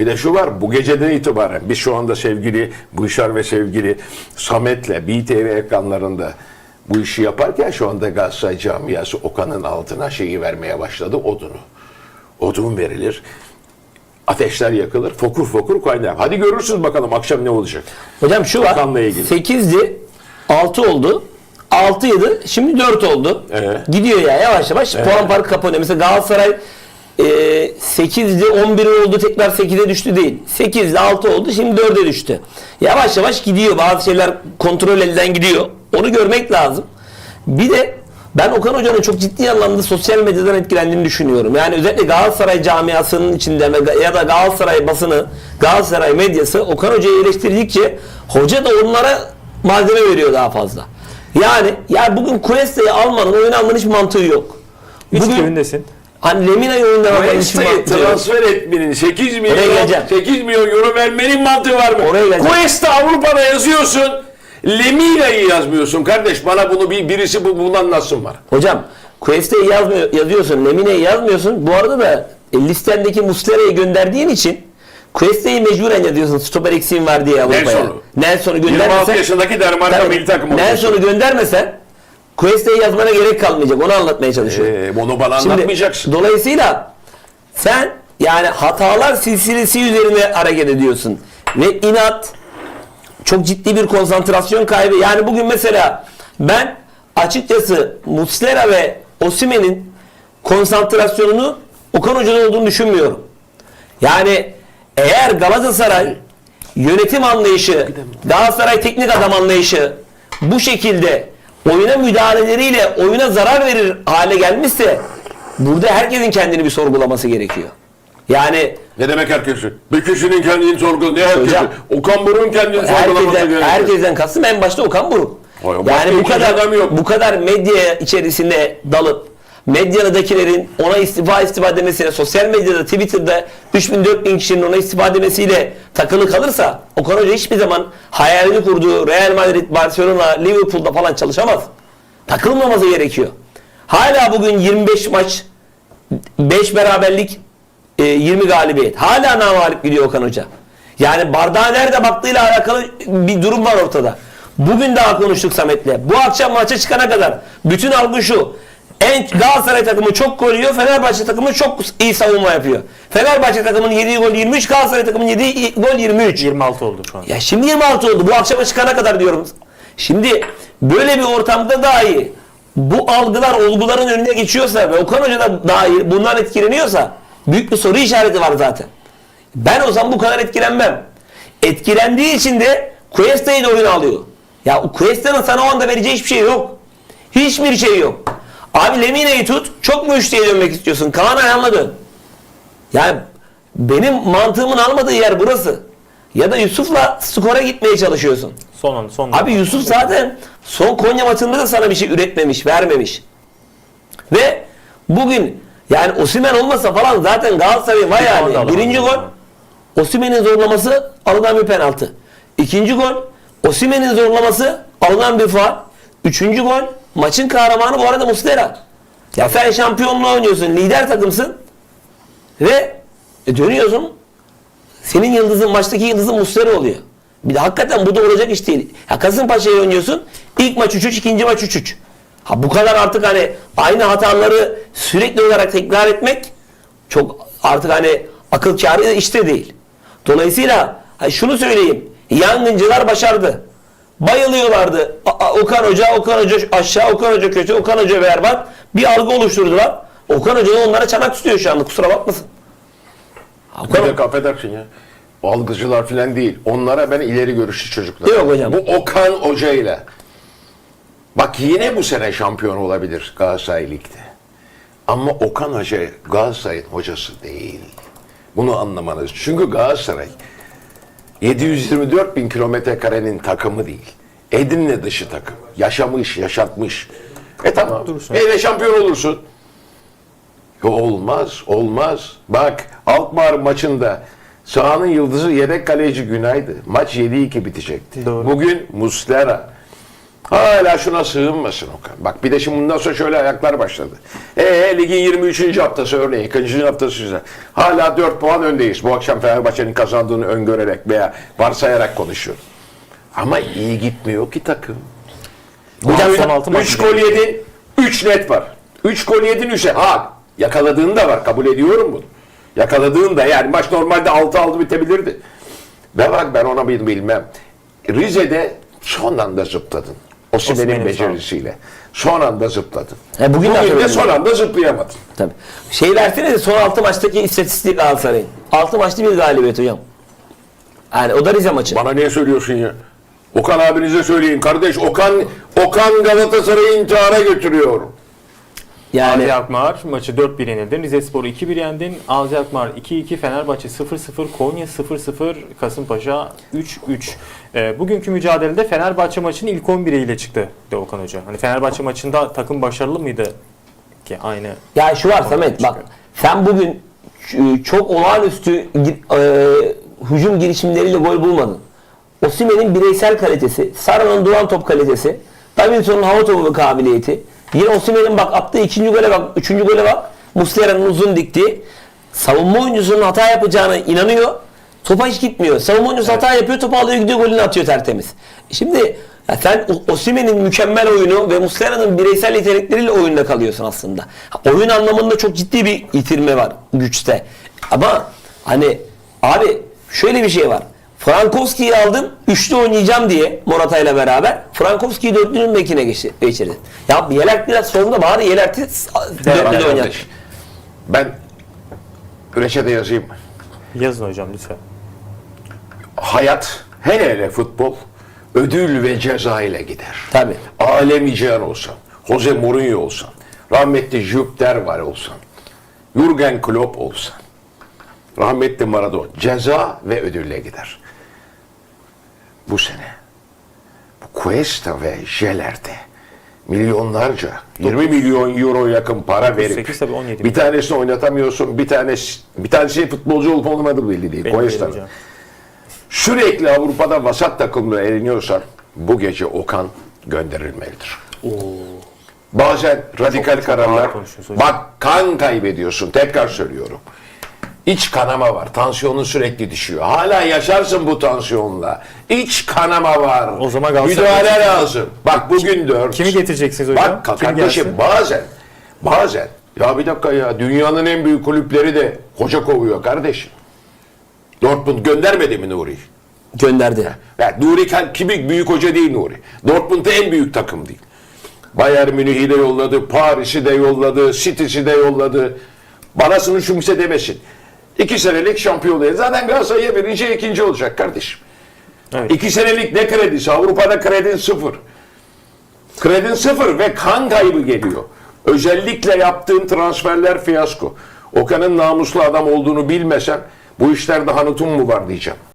Bir de şu var bu geceden itibaren biz şu anda sevgili Bışar ve sevgili Samet'le BTV ekranlarında bu işi yaparken şu anda Galatasaray camiası Okan'ın altına şeyi vermeye başladı odunu. Odun verilir. Ateşler yakılır. Fokur fokur kaynar. Hadi görürsünüz bakalım akşam ne olacak. Hocam şu var. Okan'la ilgili. 8'di 6 oldu. 6 7 şimdi 4 oldu. Evet. Gidiyor ya yavaş yavaş puan farkı kapanıyor. Mesela Galatasaray e, 8'di 11 oldu tekrar 8'e düştü değil. 8'de 6 oldu şimdi 4'e düştü. Yavaş yavaş gidiyor. Bazı şeyler kontrol elden gidiyor. Onu görmek lazım. Bir de ben Okan Hoca'nın çok ciddi anlamda sosyal medyadan etkilendiğini düşünüyorum. Yani özellikle Galatasaray camiasının içinde ya da Galatasaray basını, Galatasaray medyası Okan Hoca'yı eleştirdikçe hoca da onlara malzeme veriyor daha fazla. Yani ya bugün Cuesta'yı almanın, oyun almanın hiçbir mantığı yok. Üç Bugün hani Oyundan almanın hiçbir Cuesta'yı transfer etmenin 8 milyon, geleceğim. 8 milyon euro vermenin mantığı var mı? Oraya geleceğim. Cuesta Avrupa'da yazıyorsun. Lemina'yı yazmıyorsun kardeş. Bana bunu bir birisi bu bunu anlatsın var. Hocam Cuesta'yı yazmıyor, yazıyorsun, Lemine'yi yazmıyorsun. Bu arada da e, listendeki Muslera'yı gönderdiğin için Cuesta'yı mecburen yazıyorsun. Stoper eksiğin var diye Avrupa'ya. Nelson'u. Nelson'u 26 göndermesen. yaşındaki Tabii, milli takım. Nelson'u göndermesen Cuesta'yı yazmana gerek kalmayacak. Onu anlatmaya çalışıyorum. Ee, bunu bana Şimdi, anlatmayacaksın. dolayısıyla sen yani hatalar silsilesi üzerine hareket ediyorsun. Ve inat çok ciddi bir konsantrasyon kaybı. Yani bugün mesela ben açıkçası Muslera ve Osimen'in konsantrasyonunu Okan Hoca'da olduğunu düşünmüyorum. Yani eğer Galatasaray yönetim anlayışı, Galatasaray teknik adam anlayışı bu şekilde oyuna müdahaleleriyle oyuna zarar verir hale gelmişse burada herkesin kendini bir sorgulaması gerekiyor. Yani Ne demek herkesi? Bir kişinin kendini sorgulaması. Ne herkesi? Hocam, Okan Buruk'un kendini sorgulaması gerekiyor. herkesten kastım en başta Okan Buruk. Hayır, Yani bu kadar adam yok. bu kadar medya içerisinde dalıp medyadakilerin ona istifa istifa demesiyle sosyal medyada Twitter'da 3000 4000 kişinin ona istifa demesiyle takılı kalırsa Okan Hoca hiçbir zaman hayalini kurduğu Real Madrid, Barcelona, Liverpool'da falan çalışamaz. Takılmaması gerekiyor. Hala bugün 25 maç 5 beraberlik e, 20 galibiyet. Hala namalip gidiyor Okan Hoca. Yani bardağa nerede baktığıyla alakalı bir durum var ortada. Bugün daha konuştuk Samet'le. Bu akşam maça çıkana kadar bütün algı şu. En Galatasaray takımı çok gol yiyor. Fenerbahçe takımı çok iyi savunma yapıyor. Fenerbahçe takımının yediği gol 23, Galatasaray takımının yediği gol 23. 26 oldu şu an. Ya şimdi 26 oldu. Bu akşama çıkana kadar diyorum. Şimdi böyle bir ortamda dahi bu algılar olguların önüne geçiyorsa ve Okan Hoca da dahi bundan etkileniyorsa büyük bir soru işareti var zaten. Ben o zaman bu kadar etkilenmem. Etkilendiği için de Cuesta'yı da oyuna alıyor. Ya Cuesta'nın sana o anda vereceği hiçbir şey yok. Hiçbir şey yok. Abi Lemine'yi tut. Çok mu üçlüye dönmek istiyorsun? Kaan Ayhan'la dön. Yani benim mantığımın almadığı yer burası. Ya da Yusuf'la skora gitmeye çalışıyorsun. Son an, son Abi Yusuf zaten son Konya maçında da sana bir şey üretmemiş, vermemiş. Ve bugün yani Osimen olmasa falan zaten Galatasaray'ın da yani. Birinci gol Osimen'in zorlaması alınan bir penaltı. İkinci gol Osimen'in zorlaması alınan bir faul. Üçüncü gol maçın kahramanı bu arada Muslera. Ya sen şampiyonluğa oynuyorsun, lider takımsın ve e, dönüyorsun senin yıldızın maçtaki yıldızın Muslera oluyor. Bir de hakikaten bu da olacak iş değil. Ya Kasımpaşa'ya oynuyorsun. İlk maç 3-3, ikinci maç 3-3. Ha bu kadar artık hani aynı hataları sürekli olarak tekrar etmek çok artık hani akıl kârı işte değil. Dolayısıyla şunu söyleyeyim. Yangıncılar başardı. Bayılıyorlardı. A- Okan Hoca, Okan Hoca aşağı, Okan Hoca kötü, Okan Hoca berbat. Bir algı oluşturdular. Okan Hoca da onlara çanak tutuyor şu anda. Kusura bakmasın. Ha, Bir Okan, dakika affedersin ya. Algıcılar falan değil. Onlara ben ileri görüşlü çocuklar. Yok hocam. Bu Okan Hoca ile. Bak yine bu sene şampiyon olabilir Galatasaray Lig'de. Ama Okan Hoca Galatasaray'ın hocası değil. Bunu anlamanız. Çünkü Galatasaray 724 bin kilometre karenin takımı değil. Edirne dışı takım. Yaşamış, yaşatmış. E tamam. Dursun. E şampiyon olursun. Yo, olmaz, olmaz. Bak Alkmaar maçında sahanın yıldızı yedek kaleci Günay'dı. Maç 7-2 bitecekti. Doğru. Bugün Muslera. Hala şuna sığınmasın Okan. Bak bir de şimdi bundan sonra şöyle ayaklar başladı. Ee ligin 23. haftası örneğin 40. haftası güzel. Hala 4 puan öndeyiz. Bu akşam Fenerbahçe'nin kazandığını öngörerek veya varsayarak konuşuyorum. Ama iyi gitmiyor ki takım. Hocam son altı maç 3 gol yedin, 3 net var. 3 gol yedin 3'e. Ha yakaladığın da var. Kabul ediyorum bunu. Yakaladığın da yani maç normalde 6-6 bitebilirdi. Ve bak ben ona bil- bilmem. Rize'de son anda zıpladın. Osimhen'in becerisiyle. Son anda zıpladın. E, bugün bugün de son anda zıplayamadın. Tabii. Şey versene de son 6 maçtaki istatistik Galatasaray'ın. 6 maçta bir galibiyet hocam. Yani o da Rize maçı. Bana niye söylüyorsun ya? Okan abinize söyleyin. Kardeş Okan Okan Galatasaray'ı intihara götürüyor. Yani Azi Akmar maçı 4-1 yenildin. Rize Spor'u 2-1 yendin. Azi Akmar 2-2, Fenerbahçe 0-0, Konya 0-0, Kasımpaşa 3-3. Ee, bugünkü mücadelede Fenerbahçe maçının ilk 11 ile çıktı Doğukan Hoca. Hani Fenerbahçe maçında takım başarılı mıydı? Ki aynı. Ya şu var Samet bak sen bugün çok olağanüstü e, hücum girişimleriyle gol bulmadın. Osimhen'in bireysel kalitesi, Sara'nın duran top kalitesi, Davinson'un hava topu kabiliyeti, yine Osimhen'in bak attığı ikinci gole bak, üçüncü gole bak, Muslera'nın uzun diktiği, savunma oyuncusunun hata yapacağına inanıyor, topa hiç gitmiyor. Savunma oyuncusu hata yapıyor, topu alıyor gidiyor golünü atıyor tertemiz. Şimdi sen O- Osimhen'in mükemmel oyunu ve Muslera'nın bireysel yetenekleriyle oyunda kalıyorsun aslında. Oyun anlamında çok ciddi bir yitirme var güçte. Ama hani abi şöyle bir şey var. Frankowski'yi aldın, üçlü oynayacağım diye Morata ile beraber. Frankowski'yi dörtlünün bekine geçi- geçirdin. Ya Yelert biraz sonunda bari Yelert'i dörtlüde oynat. kardeş, Ben reçete yazayım. Yazın hocam lütfen. Hayat hele hele futbol ödül ve ceza ile gider. Tabii. Alemi Cihan olsan, Jose Mourinho olsan, rahmetli Jupp Derval olsan, Jurgen Klopp olsan, rahmetli Maradona ceza ve ödülle gider. Bu sene bu Cuesta ve Jeler'de milyonlarca 20 milyon euro yakın para verip 38 tabii 17 bir tanesini oynatamıyorsun bir tanesi bir tanesi futbolcu olup olmadığı belli değil. Cuesta'nın. Sürekli Avrupa'da vasat takımla eleniyorsan bu gece Okan gönderilmelidir. Bazen radikal çok kararlar. konuşuyorsun hocam. Bak kan kaybediyorsun. Tekrar söylüyorum. İç kanama var. Tansiyonun sürekli düşüyor. Hala yaşarsın bu tansiyonla. İç kanama var. O zaman Galatasaray Müdahale lazım. Bak bugün dört. Kimi getireceksiniz hocam? Bak Kim kardeşim gelsin? bazen bazen ya bir dakika ya dünyanın en büyük kulüpleri de hoca kovuyor kardeşim. Dortmund göndermedi mi Nuri? Gönderdi. Ya Nuri kimi büyük hoca değil Nuri. Dortmund en büyük takım değil. Bayern Münih'i de yolladı, Paris'i de yolladı, City'si de yolladı. Banasını kimse demesin. İki senelik şampiyon değil. Zaten Galatasaray'a birinci, ikinci olacak kardeşim. Evet. İki senelik ne kredisi? Avrupa'da kredin sıfır. Kredin sıfır ve kan kaybı geliyor. Özellikle yaptığın transferler fiyasko. Okan'ın namuslu adam olduğunu bilmesen bu işlerde hanutun mu var diyeceğim.